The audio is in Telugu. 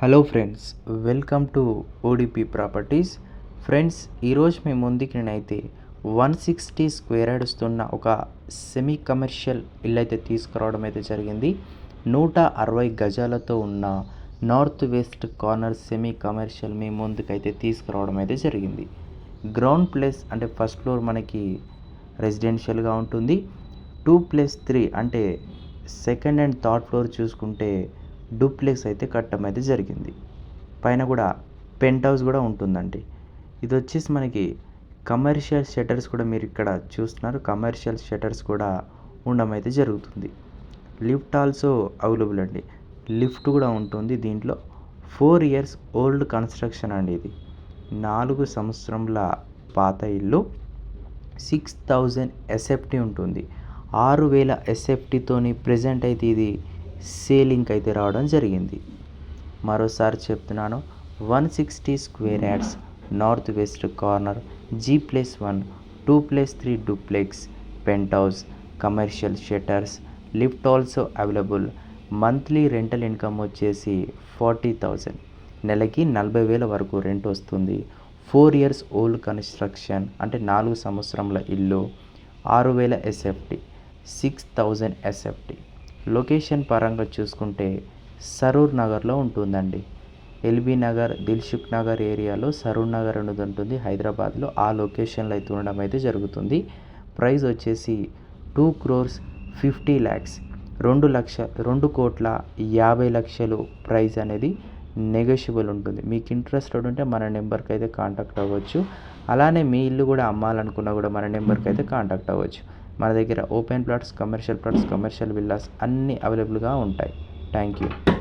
Hello friends welcome to ODP properties friends ఈరోజు మీ ముందుకి నేనైతే వన్ సిక్స్టీ స్క్వేర్ యార్డ్స్తున్న ఒక సెమీ కమర్షియల్ ఇల్లు అయితే తీసుకురావడం అయితే జరిగింది. నూట అరవై గజాలతో ఉన్న north west corner semi commercial మీ ముందుకైతే తీసుకురావడం అయితే జరిగింది. గ్రౌండ్ ప్లేస్ అంటే ఫస్ట్ ఫ్లోర్ మనకి రెసిడెన్షియల్గా ఉంటుంది. టూ ప్లస్ త్రీ అంటే సెకండ్ అండ్ థర్డ్ ఫ్లోర్ చూసుకుంటే డూప్లెక్స్ అయితే కట్టడం అయితే జరిగింది. పైన కూడా పెంట్ హౌస్ కూడా ఉంటుందండి. ఇది వచ్చేసి మనకి కమర్షియల్ షటర్స్ కూడా మీరు ఇక్కడ చూస్తున్నారు. కమర్షియల్ షటర్స్ కూడా ఉండడం అయితే జరుగుతుంది. లిఫ్ట్ ఆల్సో అవైలబుల్ అండి. లిఫ్ట్ కూడా ఉంటుంది దీంట్లో. ఫోర్ ఇయర్స్ ఓల్డ్ కన్స్ట్రక్షన్ అండి ఇది. నాలుగు సంవత్సరంల పాత ఇల్లు. సిక్స్ థౌజండ్ ఎస్ఎఫ్టీ ఉంటుంది. ఆరు వేల ఎస్ఎఫ్టీతోని ప్రజెంట్ అయితే ఇది సేలింగ్ అయితే రావడం జరిగింది. మరోసారి చెప్తున్నాను one sixty square yards north west corner G plus one two plus three duplex penthouse commercial shutters lift also available monthly rental income వచ్చేసి ఫార్టీ థౌజండ్. నెలకి నలభై వేల వరకు రెంట్ వస్తుంది. ఫోర్ ఇయర్స్ ఓల్డ్ కన్స్ట్రక్షన్ అంటే నాలుగు సంవత్సరంల ఇల్లు ఆరు వేల SFT six thousand SFT. Location పరంగా చూసుకుంటే సరూర్ నగర్లో ఉంటుందండి. ఎల్బీ నగర్ దిల్సుఖ్ నగర్ ఏరియాలో సరూర్ నగర్ అనేది ఉంటుంది. హైదరాబాద్లో ఆ లొకేషన్లో అయితే ఉండడం అయితే జరుగుతుంది. ప్రైస్ వచ్చేసి టూ క్రోర్స్ ఫిఫ్టీ ల్యాక్స్. రెండు లక్ష రెండు కోట్ల యాభై లక్షలు ప్రైస్ అనేది నెగోషియబుల్ ఉంటుంది. మీకు ఇంట్రెస్టెడ్ ఉంటే మన నెంబర్కి అయితే కాంటాక్ట్ అవ్వచ్చు. అలానే మీ ఇల్లు కూడా అమ్మాలనుకున్నా కూడా మన నెంబర్కి అయితే కాంటాక్ట్ అవ్వచ్చు. మన దగ్గర open plots commercial plots commercial villas అన్నీ అవైలబుల్గా ఉంటాయి. Thank you.